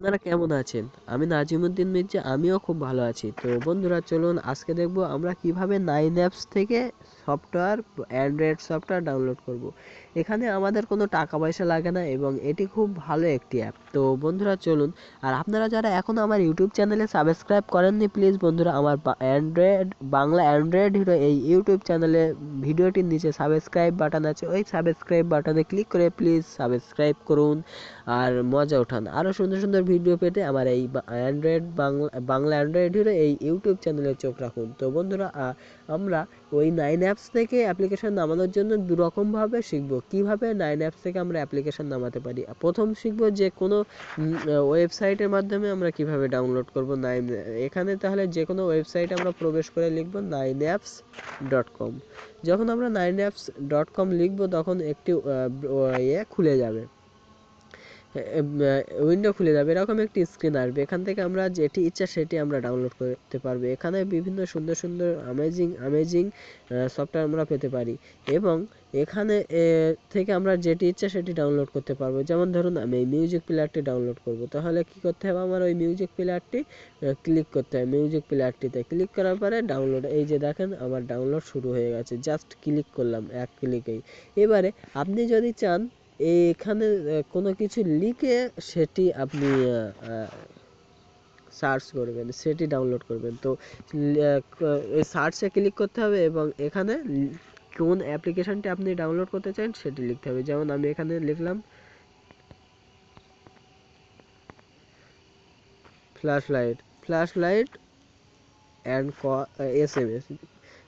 আপনারা কেমন আছেন? আমি নাজিমুদ্দিন মির্জা, আমিও খুব ভালো আছি। তো বন্ধুরা, চলুন আজকে দেখব আমরা কীভাবে নাইন অ্যাপস থেকে সফটওয়্যার অ্যান্ড্রয়েড সফটওয়্যার ডাউনলোড করব। এখানে আমাদের কোনো টাকা পয়সা লাগে না এবং এটি খুব ভালো একটি অ্যাপ তো বন্ধুরা, চলুন। আর আপনারা যারা এখনও আমার ইউটিউব চ্যানেলে সাবস্ক্রাইব করেননি প্লিজ বন্ধুরা, আমার অ্যান্ড্রয়েড বাংলা অ্যান্ড্রয়েড হিরো এই ইউটিউব চ্যানেলে ভিডিওটির নিচে সাবস্ক্রাইব বাটন আছে। ওই সাবস্ক্রাইব বাটনে ক্লিক করে প্লিজ সাবস্ক্রাইব করুন আর মজা ওঠান আরও সুন্দর সুন্দর ভিডিও পেতে আমার এই android Bangla Bangla android hero এই ইউটিউব চ্যানেলে চোখ রাখুন। তো বন্ধুরা আমরা ওই নাইন অ্যাপস থেকে অ্যাপ্লিকেশন নামানোর জন্য দুরকমভাবে শিখব। কীভাবে নাইন অ্যাপস থেকে আমরা অ্যাপ্লিকেশন নামাতে পারি? প্রথম শিখব যে কোনো ওয়েবসাইটের মাধ্যমে আমরা কীভাবে ডাউনলোড করব নাইন এখানে তাহলে যে কোনো ওয়েবসাইটে আমরা প্রবেশ করে লিখব নাইন অ্যাপস ডট কম যখন আমরা নাইন অ্যাপস ডট কম লিখব তখন একটি ইয়ে খুলে যাবে। উইন্ডো খুলে যাবে, এরকম একটি স্ক্রিন আসবে। এখান থেকে আমরা যেটি ইচ্ছা সেটি আমরা ডাউনলোড করতে পারব। এখানে বিভিন্ন সুন্দর সুন্দর অ্যামেজিং অ্যামেজিং সফটওয়্যার আমরা পেতে পারি। এবং এখানে থেকে আমরা যেটি ইচ্ছা সেটি ডাউনলোড করতে পারব। যেমন ধরুন, আমি এই মিউজিক প্লেয়ারটি ডাউনলোড করব। তাহলে কি করতে হবে? আমার ওই মিউজিক প্লেয়ারটি ক্লিক করতে হবে। মিউজিক প্লেয়ারটিতে ক্লিক করার পরে ডাউনলোড এই যে দেখেন, আমার ডাউনলোড শুরু হয়ে গেছে। জাস্ট ক্লিক করলাম, এক ক্লিকেই এবারে আপনি যদি চান এখানে কোনো কিছু লিখে সেটি আপনি সার্চ করবেন, সেটি ডাউনলোড করবেন। তো সার্চে ক্লিক করতে হবে এবং এখানে কোন অ্যাপ্লিকেশনটি আপনি ডাউনলোড করতে চান সেটি লিখতে হবে। যেমন আমি এখানে লিখলাম flash light flash light and S M S.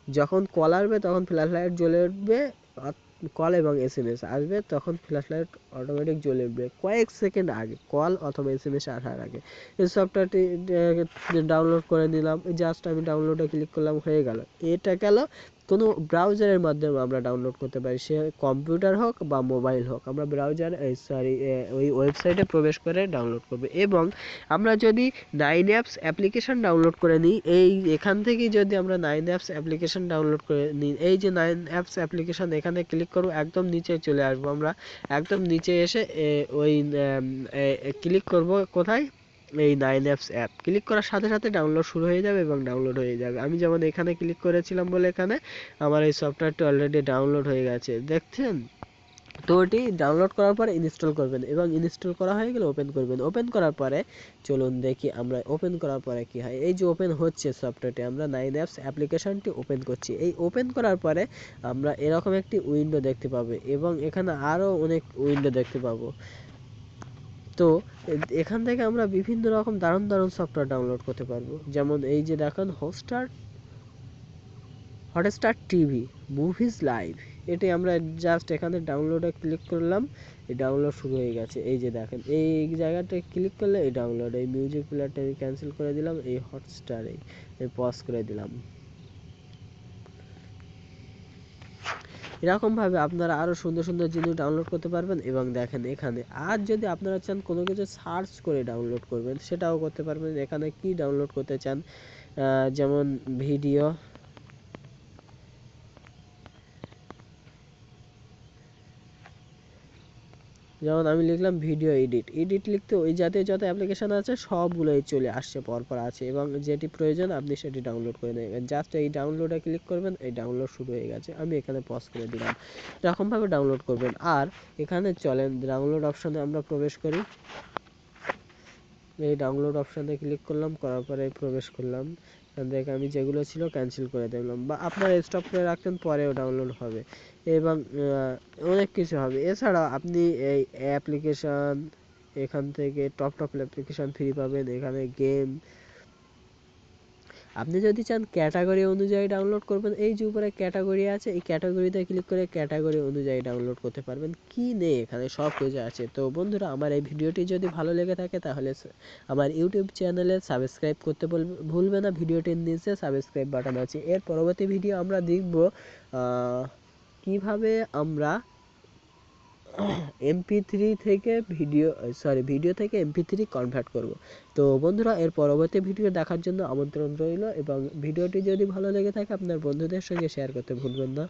যখন কল আসবে তখন ফ্ল্যাশ লাইট জ্বলে উঠবে কল এবং এস এম এস আসবে, তখন ফ্ল্যাশ লাইট অটোমেটিক জ্বলে উঠবে। কয়েক সেকেন্ড আগে কল অথবা এস এম এস আসার আগে। এই সফটওয়্যারটি ডাউনলোড করে নিলাম জাস্ট আমি ডাউনলোডে ক্লিক করলাম, হয়ে গেল। এটা গেল কোনো ব্রাউজারের মাধ্যমে আমরা ডাউনলোড করতে পারি। সে কম্পিউটার হোক বা মোবাইল হোক, আমরা ব্রাউজার সরি ওই ওয়েবসাইটে প্রবেশ করে ডাউনলোড করবে। এবং আমরা যদি নাইন অ্যাপস অ্যাপ্লিকেশন ডাউনলোড করে নিই, এই এখান থেকেই যদি আমরা নাইন অ্যাপস অ্যাপ্লিকেশন ডাউনলোড করে নিই, এই যে নাইন অ্যাপস অ্যাপ্লিকেশন এখানে ক্লিক করব, একদম নিচে চলে আসব আমরা। একদম নিচে এসে ওই ক্লিক করব কোথায়? এই নাইন অ্যাপস অ্যাপ ক্লিক করার সাথে সাথে ডাউনলোড শুরু হয়ে যাবে এবং ডাউনলোড হয়ে যাবে। আমি যেমন এখানে ক্লিক করেছিলাম বলে এখানে আমার এই সফটওয়্যারটি অলরেডি ডাউনলোড হয়ে গেছে। দেখছেন? তো ওটি ডাউনলোড করার পরে ইনস্টল করবেন এবং ইনস্টল করা হয়ে গেলে ওপেন করবেন। ওপেন করার পরে চলুন দেখি আমরা ওপেন করার পরে কি হয়। এই যে ওপেন হচ্ছে সফটওয়্যারটি আমরা নাইন অ্যাপস অ্যাপ্লিকেশনটি ওপেন করছি। এই ওপেন করার পরে আমরা এরকম একটি উইন্ডো দেখতে পাবো এবং এখানে আরও অনেক উইন্ডো দেখতে পাবো। তো এখান থেকে আমরা বিভিন্ন রকম দারুণ দারুণ সফটওয়্যার ডাউনলোড করতে পারব। যেমন এই যে দেখেন Hotstar Hotstar TV movies live এটি আমরা জাস্ট এখানে ডাউনলোডে ক্লিক করলাম, এই ডাউনলোড শুরু হয়ে গেছে। এই যে দেখেন, এই জায়গাটায় ক্লিক করলে এই ডাউনলোড এই মিউজিক প্লেয়ারটা আমি ক্যান্সেল করে দিলাম, এই হটস্টারে পজ করে দিলাম। এরকমভাবে আপনারা আরও সুন্দর সুন্দর জিনিস ডাউনলোড করতে পারবেন এবং দেখেন এখানে। আর যদি আপনারা চান কোনো কিছু সার্চ করে ডাউনলোড করবেন, সেটাও করতে পারবেন। এখানে কি ডাউনলোড করতে চান? যেমন ভিডিও যেমন আমি লিখলাম ভিডিও এডিট এডিট লিখতে ওই জাতীয় যত অ্যাপ্লিকেশান আছে, সবগুলোই চলে আসছে, পরপর আছে এবং যেটি প্রয়োজন আপনি সেটি ডাউনলোড করে নেবেন। জাস্ট এই ডাউনলোডে ক্লিক করবেন, এই ডাউনলোড শুরু হয়ে গেছে। আমি এখানে পজ করে দিলাম। এরকমভাবে ডাউনলোড করবেন। আর এখানে চলেন ডাউনলোড অপশানে আমরা প্রবেশ করি। এই ডাউনলোড অপশানে ক্লিক করলাম, করার পরে প্রবেশ করলাম। থেকে আমি যেগুলো ছিল ক্যান্সেল করে দিলাম বা আপনার স্টপ করে রাখতেন পরেও ডাউনলোড হবে। এবং অনেক কিছু হবে। এছাড়া আপনি এই অ্যাপ্লিকেশান এখান থেকে টপ টপ অ্যাপ্লিকেশান ফ্রি পাবেন। এখানে গেম আপনি যদি চান ক্যাটাগরি অনুযায়ী ডাউনলোড করবেন, এই যে উপরে ক্যাটাগরি আছে, এই ক্যাটাগরিতে ক্লিক করে ক্যাটাগরি অনুযায়ী ডাউনলোড করতে পারবেন। কি নেই এখানে? সব কিছু আছে। তো বন্ধুরা, আমার এই ভিডিওটি যদি ভালো লেগে থাকে, তাহলে আমার ইউটিউব চ্যানেলে সাবস্ক্রাইব করতে ভুলবে না। ভিডিওটির নিচে সাবস্ক্রাইব বাটন আছে। এর পরবর্তী ভিডিও আমরা দেখব কীভাবে আমরা এমপি থ্রি থেকে ভিডিও সরি ভিডিও থেকে এমপি থ্রি কনভার্ট করব। তো বন্ধুরা, এর পরবর্তী ভিডিও দেখার জন্য আমন্ত্রণ রইল এবং ভিডিওটি যদি ভালো লেগে থাকে, আপনার বন্ধুদের সঙ্গে শেয়ার করতে ভুলবেন না।